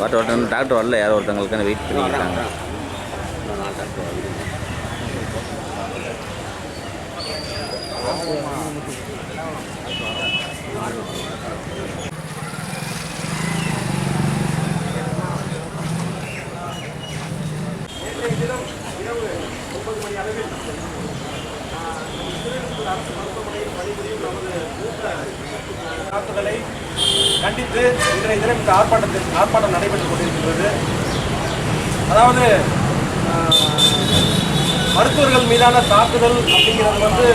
வாட்ட டாக்டர் வரல யாரோ ஒருத்தவங்களுக்கான வெயிட் பண்ணிக்கிறாங்க கண்டித்து இன்றைய தினம் இந்த ஆர்ப்பாட்டத்தில் ஆர்ப்பாட்டம் நடைபெற்றுக் கொண்டிருக்கின்றது. அதாவது மருத்துவர்கள் மீதான தாக்குதல் அப்படிங்கிறது வந்து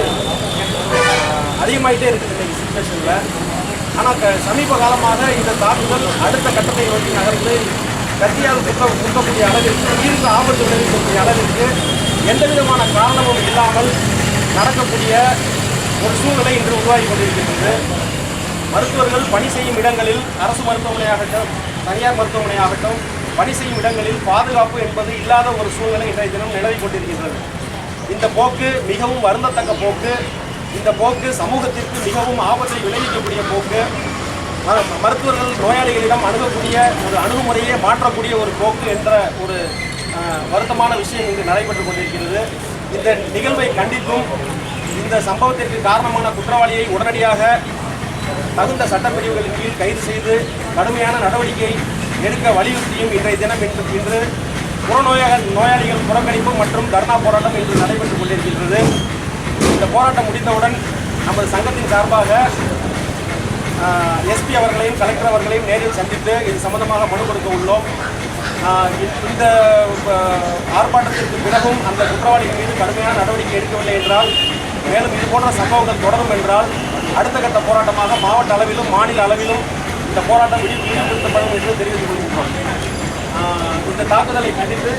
அதிகமாயிட்டே இருக்குது இன்னைக்கு சுச்சுவேஷனில் ஆனால் க சமீப காலமாக இந்த தாக்குதல் அடுத்த கட்டத்தை நோக்கி நகர்ந்து கத்தியால் குத்த குத்தக்கூடிய அளவிற்கு உயிருக்கு ஆபத்து விளைவிக்கக்கூடிய அளவிற்கு எந்த விதமான காரணமும் இல்லாமல் நடக்கக்கூடிய ஒரு சூழ்நிலை இன்று உருவாகி கொண்டிருக்கின்றது. மருத்துவர்கள் பணி செய்யும் இடங்களில் அரசு மருத்துவமனையாகட்டும் தனியார் மருத்துவமனையாகட்டும் பணி செய்யும் இடங்களில் பாதுகாப்பு என்பது இல்லாத ஒரு சூழ்நிலை இன்றைய தினம் நிலவி கொண்டிருக்கின்றது. இந்த போக்கு மிகவும் வருந்தத்தக்க போக்கு. இந்த போக்கு சமூகத்திற்கு மிகவும் ஆபத்தை விளைவிக்கக்கூடிய போக்கு. மருத்துவர்கள் நோயாளிகளிடம் அணுகக்கூடிய ஒரு அணுகுமுறையை மாற்றக்கூடிய ஒரு போக்கு என்ற ஒரு வருத்தமான விஷயம் இங்கு நடைபெற்றுக் கொண்டிருக்கிறது. இந்த நிகழ்வை கண்டித்தும் இந்த சம்பவத்திற்கு காரணமான குற்றவாளியை உடனடியாக தகுந்த சட்டப்பிரிவுகளின் கீழ் கைது செய்து கடுமையான நடவடிக்கை எடுக்க வலியுறுத்தியும் இன்றைய தினம் இன்று புறநோயாக நோயாளிகள் புறக்கணிப்பு மற்றும் தர்ணா போராட்டம் இன்று நடைபெற்றுக் கொண்டிருக்கின்றது. இந்த போராட்டம் முடிந்தவுடன் நமது சங்கத்தின் சார்பாக எஸ்பி அவர்களையும் கலெக்டர் அவர்களையும் நேரில் சந்தித்து இது சம்பந்தமாக மனு கொடுக்க உள்ளோம். இந்த ஆர்ப்பாட்டத்திற்கு பிறகும் அந்த குற்றவாளிகள் மீது கடுமையான நடவடிக்கை எடுக்கவில்லை என்றால் மேலும் இது போன்ற சம்பவங்கள் தொடரும் என்றால் அடுத்த கட்ட போராட்டமாக மாவட்ட அளவிலும் மாநில அளவிலும் இந்த போராட்டம் விரிவுபடுத்தப்படும் என்று தெரிவித்துக் கொள்கின்றோம். இந்த தாக்குதலை கண்டித்து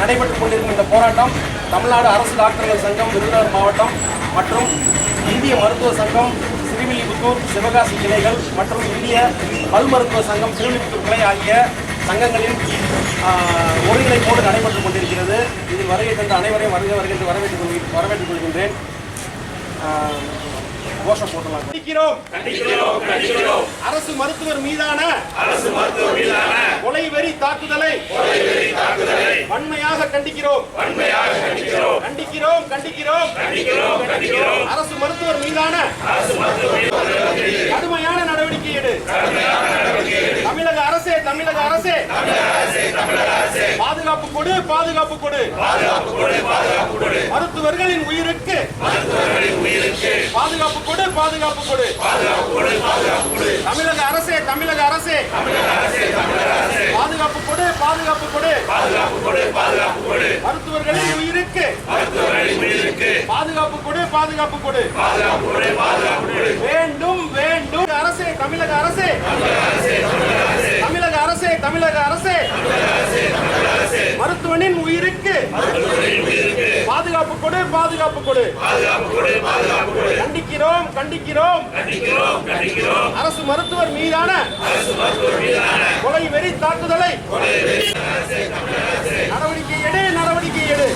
நடைபெற்றுக் கொண்டிருக்கும் இந்த போராட்டம் தமிழ்நாடு அரசு டாக்டர்கள் சங்கம் விருதுநகர் மாவட்டம் மற்றும் இந்திய மருத்துவ சங்கம் சிறுவில்லிபுத்தூர் சிவகாசி கிளைகள் மற்றும் இந்திய பல் மருத்துவ சங்கம் சிறுவில்லிபுத்தூர் கிளை ஆகிய சங்கங்களின் ஒருங்கிணைப்போடு நடைபெற்றுக் கொண்டிருக்கிறது. இதில் வருகை தந்த அனைவரையும் வருகை வருகின்ற வரவேற்றுக் கொள்கி வரவேற்றுக் கொள்கின்றேன். கோஷம் போட்டலாம் கண்டிக்கிறோம். அரசு மருத்துவர் மீதான அரசு மருத்துவர் மீதான கொலை வெறி தாக்குதலை வன்மையாக கண்டிக்கிறோம். வன்மையாக கண்டிக்கிறோம். கண்டிக்கிறோம் கண்டிக்கிறோம். கண்டிக்கிறோம் கண்டிக்கிறோம். அரசு மருத்துவர் மீதான அரசு மருத்துவர் கடுமையான நடவடிக்கை எடு. தமிழக அரசே. பாதுகாப்பு கொடு பாதுகாப்பு கொடு. மருத்துவர்களின் உயிருக்கு. பாதுகாப்பு கொடு பாதுகாப்பு கொடு. தமிழக அரசே தமிழக அரசே. பாதுகாப்பு கொடு பாதுகாப்பு கொடு. மருத்துவர்களின் உயிருக்கு. பாதுகாப்பு கொடு பாதுகாப்பு கொடு வேண்டும் வேண்டும் அரசே தமிழக அரசே தமிழக அரசே தமிழக அரசே மருத்துவனின் உயிருக்கு பாதுகாப்பு கொடு பாதுகாப்பு கொடு. கண்டிக்கிறோம் கண்டிக்கிறோம். அரசு மருத்துவர் மீதான கொலை வெறி தாக்குதலை நடவடிக்கை எடு. நடவடிக்கை எடு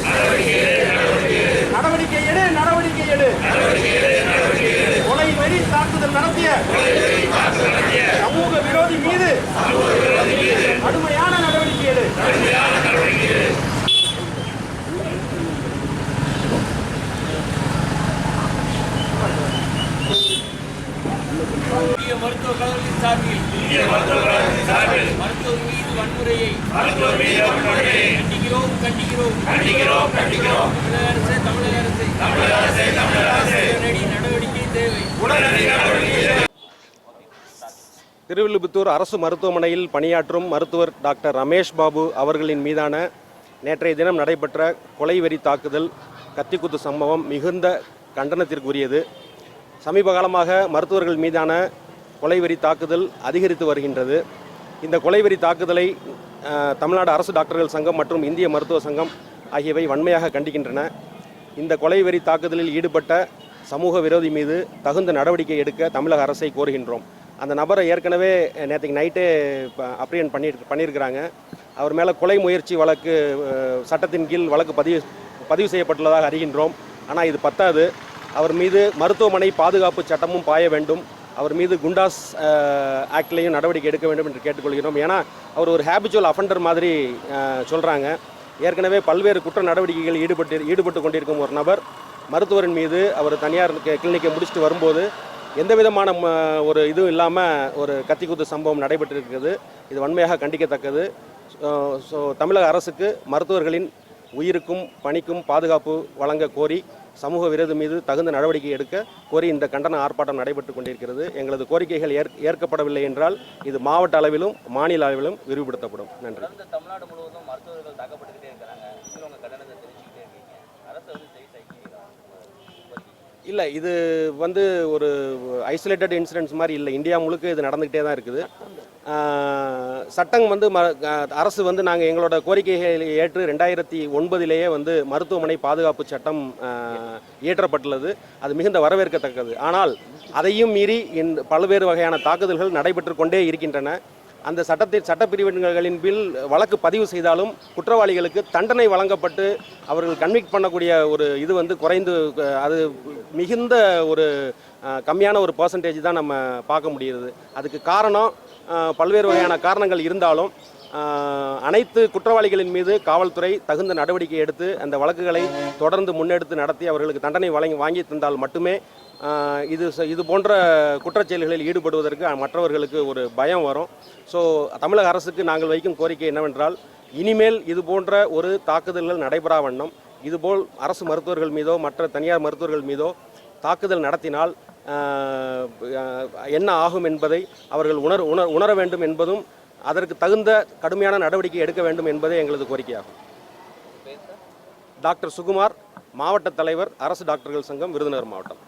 நடவடிக்கை எடு நடவடிக்கை எடு கொலை வெறி தாக்குதல் நடத்திய சமூக விரோதி மீது கடுமையான நடவடிக்கை எடு இந்திய மருத்துவக் கழகத்தின் சார்பில் இந்திய மருத்துவக் கழகத்தின் சார்பில் மருத்துவர் மீது வன்முறையை மருத்துவர் மீது வன்முறையை கண்டிக்கிறோம் கண்டிக்கிறோம். கண்டிக்கிறோம் கண்டிக்கிறோம். தமிழக அரசே தமிழக அரசே. தமிழக அரசே தமிழக அரசே. உடனடி நடவடிக்கை தேவை. திருவில்லிபுத்தூர் அரசு மருத்துவமனையில் பணியாற்றும் மருத்துவர் டாக்டர் ரமேஷ் பாபு அவர்களின் மீதான நேற்றைய தினம் நடைபெற்ற கொலைவெறி தாக்குதல் கத்திக்குத்து சம்பவம் மிகுந்த கண்டனத்திற்குரியது. சமீப காலமாக மருத்துவர்கள் மீதான கொலைவெறி தாக்குதல் அதிகரித்து வருகின்றது. இந்த கொலைவெறி தாக்குதலை தமிழ்நாடு அரசு டாக்டர்கள் சங்கம் மற்றும் இந்திய மருத்துவ சங்கம் ஆகியவை வன்மையாக கண்டிக்கின்றன. இந்த கொலைவெறி தாக்குதலில் ஈடுபட்ட சமூக விரோதி மீது தகுந்த நடவடிக்கை எடுக்க தமிழக அரசை கோருகின்றோம். அந்த நபரை ஏற்கனவே நேற்றுக்கு நைட்டே அப்ரியன் பண்ணி பண்ணியிருக்கிறாங்க அவர் மேலே கொலை முயற்சி வழக்கு சட்டத்தின் கீழ் வழக்கு பதிவு பதிவு செய்யப்பட்டுள்ளதாக அறிகின்றோம். ஆனால் இது பத்தாது. அவர் மீது மருத்துவமனை பாதுகாப்பு சட்டமும் பாய வேண்டும். அவர் மீது குண்டாஸ் ஆக்ட்லேயும் நடவடிக்கை எடுக்க வேண்டும் என்று கேட்டுக்கொள்கிறோம். ஏன்னா அவர் ஒரு ஹேபிச்சுவல் அஃபண்டர் மாதிரி சொல்கிறாங்க ஏற்கனவே பல்வேறு குற்ற நடவடிக்கைகள் ஈடுபட்டு ஈடுபட்டு கொண்டிருக்கும் ஒரு நபர். மருத்துவரின் மீது அவர் தனியார் கிளினிக்கை முடிச்சுட்டு வரும்போது எந்த விதமான ஒரு இதுவும் இல்லாமல் ஒரு கத்திக்குத்து சம்பவம் நடைபெற்றிருக்கிறது. இது வன்மையாக கண்டிக்கத்தக்கது. ஸோ தமிழக அரசுக்கு மருத்துவர்களின் உயிருக்கும் பணிக்கும் பாதுகாப்பு வழங்க கோரி சமூக விரோதி மீது தகுந்த நடவடிக்கை எடுக்க கோரி இந்த கண்டன ஆர்ப்பாட்டம் நடைபெற்று கொண்டிருக்கிறது. எங்களது கோரிக்கைகள் ஏற் ஏற்கப்படவில்லை என்றால் இது மாவட்ட அளவிலும் மாநில அளவிலும் விரிவுபடுத்தப்படும். நன்றி. தமிழ்நாடு முழுவதும் மருத்துவர்கள் தாக்கப்பட்டுக்கிட்டே இல்லை இது வந்து ஒரு ஐசோலேட்டட் இன்சிடென்ட்ஸ் மாதிரி இல்லை. இந்தியா முழுக்க இது நடந்துக்கிட்டே தான் இருக்குது. சட்டம் வந்து ம அரசு வந்து நாங்கள் எங்களோட கோரிக்கைகளை ஏற்று ரெண்டாயிரத்தி ஒன்பதிலேயே வந்து மருத்துவமனை பாதுகாப்பு சட்டம் இயற்றப்பட்டுள்ளது. அது மிகுந்த வரவேற்கத்தக்கது. ஆனால் அதையும் மீறி இந்த பல்வேறு வகையான தாக்குதல்கள் நடைபெற்று கொண்டே இருக்கின்றன. அந்த சட்டத்தின் சட்டப்பிரிவினர்களின் பில் வழக்கு பதிவு செய்தாலும் குற்றவாளிகளுக்கு தண்டனை வழங்கப்பட்டு அவர்கள் கன்விக்ட் பண்ணக்கூடிய ஒரு இது வந்து குறைந்து அது மிகுந்த ஒரு கம்மியான ஒரு பர்சன்டேஜ் தான் நம்ம பார்க்க முடியுது அதுக்கு காரணம் பல்வேறு வகையான காரணங்கள் இருந்தாலும் அனைத்து குற்றவாளிகளின் மீது காவல்துறை தகுந்த நடவடிக்கை எடுத்து அந்த வழக்குகளை தொடர்ந்து முன்னெடுத்து நடத்தி அவர்களுக்கு தண்டனை வழங்கி வாங்கி தந்தால் மட்டுமே இது இது போன்ற குற்றச்செயல்களில் ஈடுபடுவதற்கு மற்றவர்களுக்கு ஒரு பயம் வரும். ஸோ தமிழக அரசுக்கு நாங்கள் வைக்கும் கோரிக்கை என்னவென்றால் இனிமேல் இது போன்ற ஒரு தாக்குதல்கள் நடைபெறா வண்ணம் இதுபோல் அரசு மருத்துவர்கள் மீதோ மற்ற தனியார் மருத்துவர்கள் மீதோ தாக்குதல் நடத்தினால் என்ன ஆகும் என்பதை அவர்கள் உணர் உணர் உணர வேண்டும் என்பதும் அதற்கு தகுந்த கடுமையான நடவடிக்கை எடுக்க வேண்டும் என்பதே எங்களது கோரிக்கையாகும். டாக்டர் சுகுமார் மாவட்ட தலைவர் அரசு டாக்டர்கள் சங்கம் விருதுநகர் மாவட்டம்.